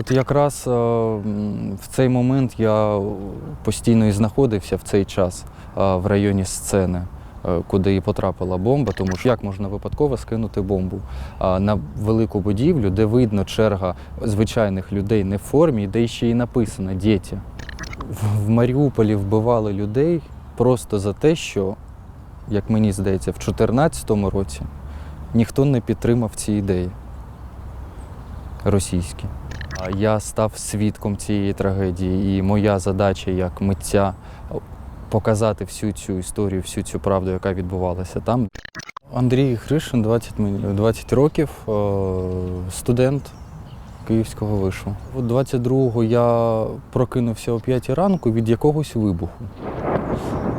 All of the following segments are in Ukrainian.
От якраз е, в цей момент я постійно і знаходився в цей час е, в районі сцени, е, куди і потрапила бомба, тому що як можна випадково скинути бомбу на велику будівлю, де видно черга звичайних людей не в формі, де ще й написано діти. В Маріуполі вбивали людей просто за те, що, як мені здається, в 2014 році ніхто не підтримав ці ідеї російські. Я став свідком цієї трагедії, і моя задача як митця показати всю цю історію, всю цю правду, яка відбувалася там. Андрій Гришин, 20, 20 років, е, студент Київського вишу. 22-го я прокинувся о 5 ранку від якогось вибуху.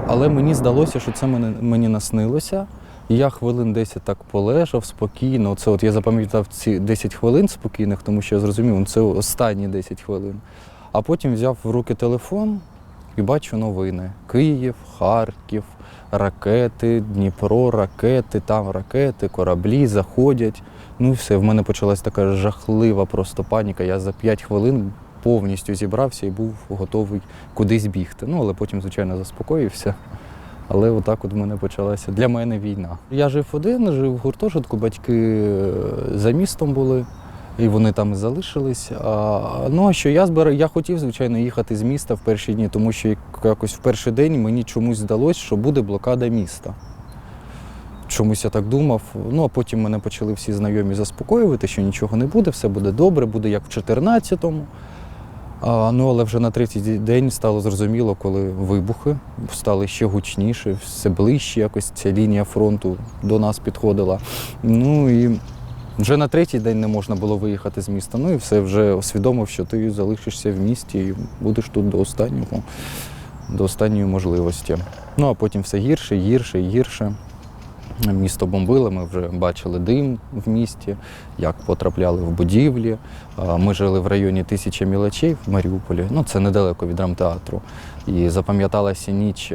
Але мені здалося, що це мені наснилося. І я хвилин 10 так полежав спокійно. Це от я запам'ятав ці 10 хвилин спокійних, тому що я зрозумів, ну, це останні 10 хвилин. А потім взяв в руки телефон і бачу новини: Київ, Харків, ракети, Дніпро, ракети, там ракети, кораблі заходять. Ну і все, в мене почалась така жахлива просто паніка. Я за 5 хвилин повністю зібрався і був готовий кудись бігти. Ну, але потім, звичайно, заспокоївся. Але отак от в мене почалася для мене війна. Я жив один, жив в гуртожитку, батьки е, за містом були, і вони там і залишились. А, ну а що я збирав, я хотів, звичайно, їхати з міста в перші дні, тому що якось в перший день мені чомусь здалося, що буде блокада міста. Чомусь я так думав. Ну а потім мене почали всі знайомі заспокоювати, що нічого не буде, все буде добре, буде як в 14-му. Ну, але вже на третій день стало зрозуміло, коли вибухи стали ще гучніше, все ближче якось ця лінія фронту до нас підходила. Ну і вже на третій день не можна було виїхати з міста. Ну і все вже усвідомив, що ти залишишся в місті і будеш тут до останнього, до останньої можливості. Ну а потім все гірше, гірше гірше. Місто бомбили, ми вже бачили дим в місті, як потрапляли в будівлі. Ми жили в районі тисячі мілочей в Маріуполі. Ну, це недалеко від драмтеатру. І запам'яталася ніч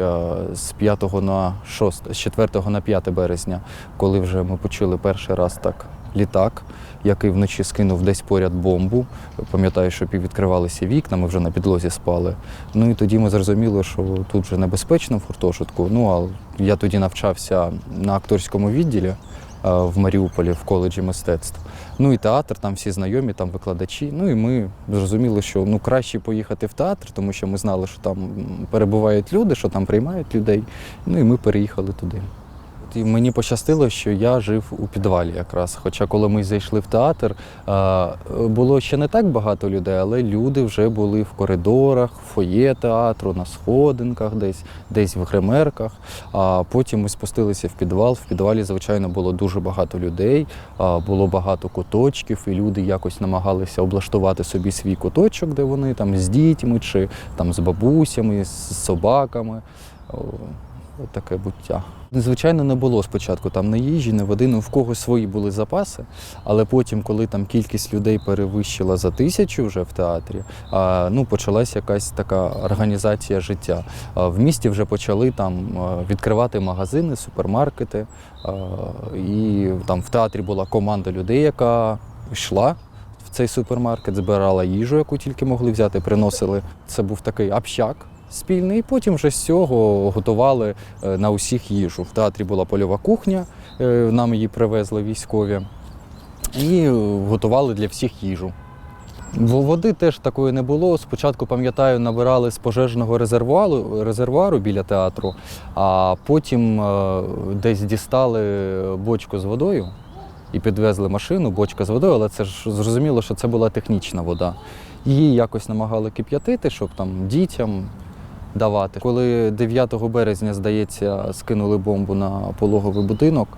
з 5 на 6, з 4 на 5 березня, коли вже ми почули перший раз так літак, який вночі скинув десь поряд бомбу. Пам'ятаю, що відкривалися вікна, ми вже на підлозі спали. Ну і тоді ми зрозуміли, що тут вже небезпечно в гуртожитку. Ну а я тоді навчався на акторському відділі в Маріуполі в коледжі мистецтв. Ну і театр, там всі знайомі, там викладачі. Ну і ми зрозуміли, що ну краще поїхати в театр, тому що ми знали, що там перебувають люди, що там приймають людей. Ну і ми переїхали туди. І мені пощастило, що я жив у підвалі якраз. Хоча коли ми зайшли в театр, було ще не так багато людей, але люди вже були в коридорах, в фоє театру, на сходинках, десь, десь в гримерках. А потім ми спустилися в підвал. В підвалі, звичайно, було дуже багато людей, було багато куточків, і люди якось намагалися облаштувати собі свій куточок, де вони там з дітьми чи там з бабусями, з собаками. Таке буття. Звичайно, не було спочатку там ні їжі, ні води, ну в когось свої були запаси, але потім, коли там кількість людей перевищила за тисячу вже в театрі, а, ну, почалась якась така організація життя. А, в місті вже почали там відкривати магазини, супермаркети. А, і там в театрі була команда людей, яка йшла в цей супермаркет, збирала їжу, яку тільки могли взяти, приносили. Це був такий общак спільний, і потім вже з цього готували е, на усіх їжу. В театрі була польова кухня, е, нам її привезли військові, і е, готували для всіх їжу. Води теж такої не було. Спочатку, пам'ятаю, набирали з пожежного резервуару, резервуару біля театру, а потім десь дістали бочку з водою і підвезли машину, бочка з водою, але це ж зрозуміло, що це була технічна вода. Її якось намагали кип'ятити, щоб там дітям давати. Коли 9 березня, здається, скинули бомбу на пологовий будинок,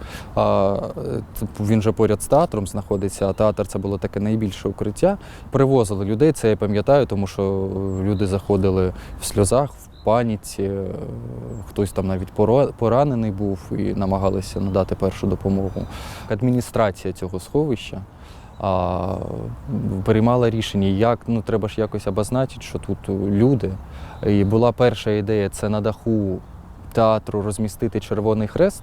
він же поряд з театром знаходиться, а театр це було таке найбільше укриття. Привозили людей, це я пам'ятаю, тому що люди заходили в сльозах, паніці, хтось там навіть поранений був і намагалися надати першу допомогу. Адміністрація цього сховища а, приймала рішення, як ну треба ж якось обозначити, що тут люди. І була перша ідея це на даху театру розмістити Червоний Хрест.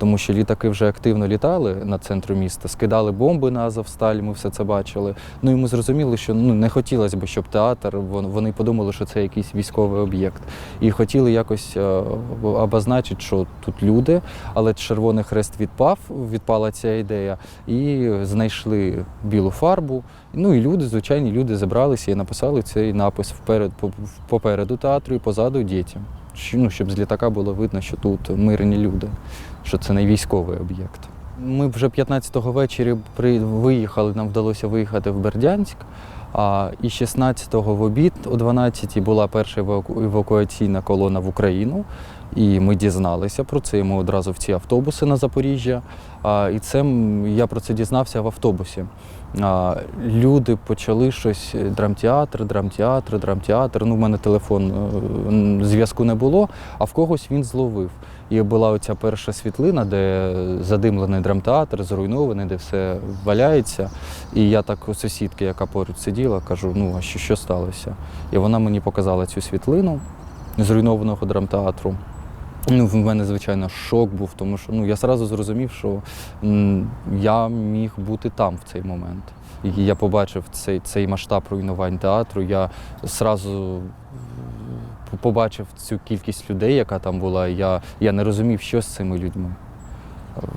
Тому що літаки вже активно літали над центром міста, скидали бомби на Азовсталь, ми все це бачили. Ну і ми зрозуміли, що ну не хотілося б, щоб театр вон- вони подумали, що це якийсь військовий об'єкт. І хотіли якось е, обозначити, що тут люди, але Червоний Хрест відпав, відпала ця ідея, і знайшли білу фарбу. Ну і люди, звичайні люди, зібралися і написали цей напис вперед, по- попереду театру і позаду дітям. Ну, щоб з літака було видно, що тут мирні люди, що це не військовий об'єкт. Ми вже 15-го вечора виїхали, нам вдалося виїхати в Бердянськ. А і 16-го в обід о 12-й була перша евакуаційна колона в Україну. І ми дізналися про це. Ми одразу в ці автобуси на Запоріжжя. А, і це я про це дізнався в автобусі. Люди почали щось е, драмтеатр, драмтеатр, драмтеатр. Ну, в мене телефон е, зв'язку не було, а в когось він зловив. І була оця перша світлина, де задимлений драмтеатр, зруйнований, де все валяється. І я так у сусідки, яка поруч сиділа, кажу: ну а що, що сталося? І вона мені показала цю світлину зруйнованого драмтеатру. Ну, в мене, звичайно, шок був, тому що ну, я одразу зрозумів, що м, я міг бути там в цей момент. І я побачив цей, цей масштаб руйнувань театру. Я одразу побачив цю кількість людей, яка там була. Я, я не розумів, що з цими людьми.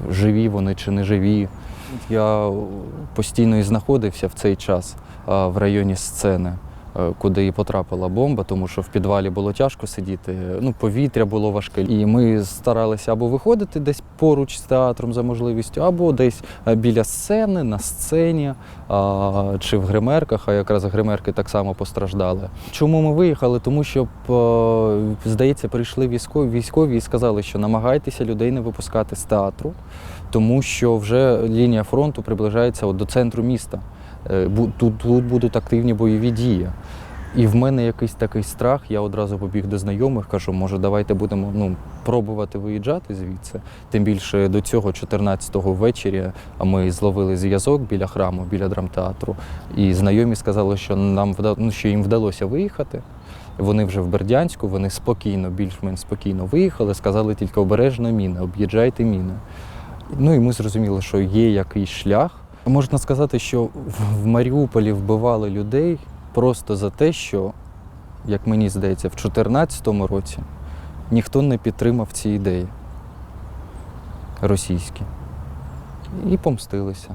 Живі вони чи не живі. Я постійно і знаходився в цей час в районі сцени, куди і потрапила бомба, тому що в підвалі було тяжко сидіти. Ну, повітря було важке. І ми старалися або виходити десь поруч з театром за можливістю, або десь е, біля сцени, на сцені чи в гримерках, а якраз гримерки так само постраждали. Чому ми виїхали? Тому що, е, здається, прийшли військові, військові і сказали, що намагайтеся людей не випускати з театру, тому що вже лінія фронту приближається от до центру міста. Е, Тут, тут будуть активні бойові дії. І в мене якийсь такий страх, я одразу побіг до знайомих, кажу, може, давайте будемо ну, пробувати виїжджати звідси. Тим більше до цього, 14-го ввечері, ми зловили зв'язок біля храму, біля драмтеатру. І знайомі сказали, що нам ну, що їм вдалося виїхати. Вони вже в Бердянську, вони спокійно, більш-менш спокійно виїхали, сказали тільки обережно міни, об'їжджайте міни. Ну і ми зрозуміли, що є якийсь шлях. Можна сказати, що в- Маріуполі вбивали людей просто за те, що, як мені здається, в 2014 році ніхто не підтримав ці ідеї російські. І помстилися.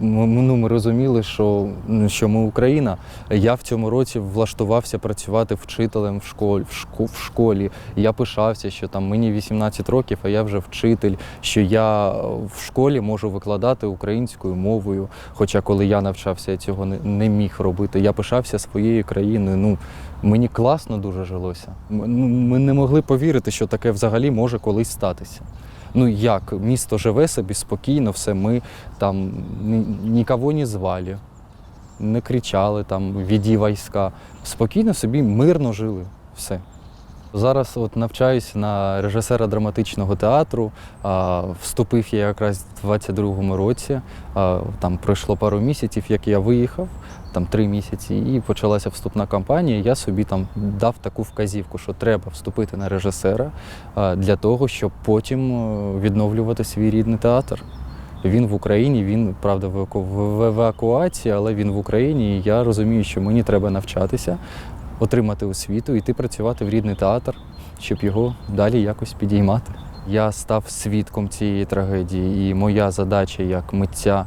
Ми, ми- ну, ми розуміли, що, ну, що ми Україна. Я в цьому році влаштувався працювати вчителем в школі. В, шко, в школі. Я пишався, що там мені 18 років, а я вже вчитель, що я в школі можу викладати українською мовою. Хоча коли я навчався, я цього не, не міг робити. Я пишався своєю країною. Ну, мені класно дуже жилося. М- ну, Ми не могли повірити, що таке взагалі може колись статися. Ну як місто живе собі спокійно, все ми там нікого не звали, не кричали там віді війська. Спокійно собі мирно жили. Все. Зараз от навчаюсь на режисера драматичного театру. А, вступив я якраз в 22-му році. А, там пройшло пару місяців, як я виїхав, там три місяці, і почалася вступна кампанія. Я собі там дав таку вказівку, що треба вступити на режисера для того, щоб потім е, відновлювати свій рідний театр. Він в Україні, він правда в евакуації, але він в Україні. І я розумію, що мені треба навчатися, отримати освіту, йти працювати в рідний театр, щоб його далі якось підіймати. Я став свідком цієї трагедії, і моя задача як митця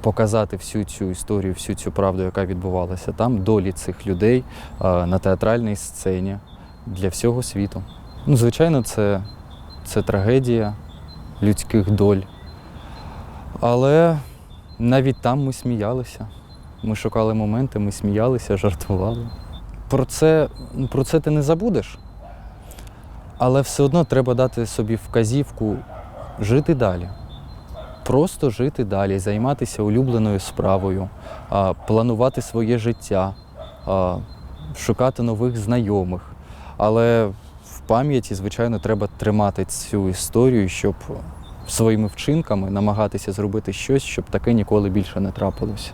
показати всю цю історію, всю цю правду, яка відбувалася там, долі цих людей на театральній сцені для всього світу. Ну, звичайно, це, це трагедія людських доль. Але навіть там ми сміялися. Ми шукали моменти, ми сміялися, жартували. Про це, про це ти не забудеш. Але все одно треба дати собі вказівку жити далі. Просто жити далі, займатися улюбленою справою, планувати своє життя, шукати нових знайомих. Але в пам'яті, звичайно, треба тримати цю історію, щоб своїми вчинками намагатися зробити щось, щоб таке ніколи більше не трапилося.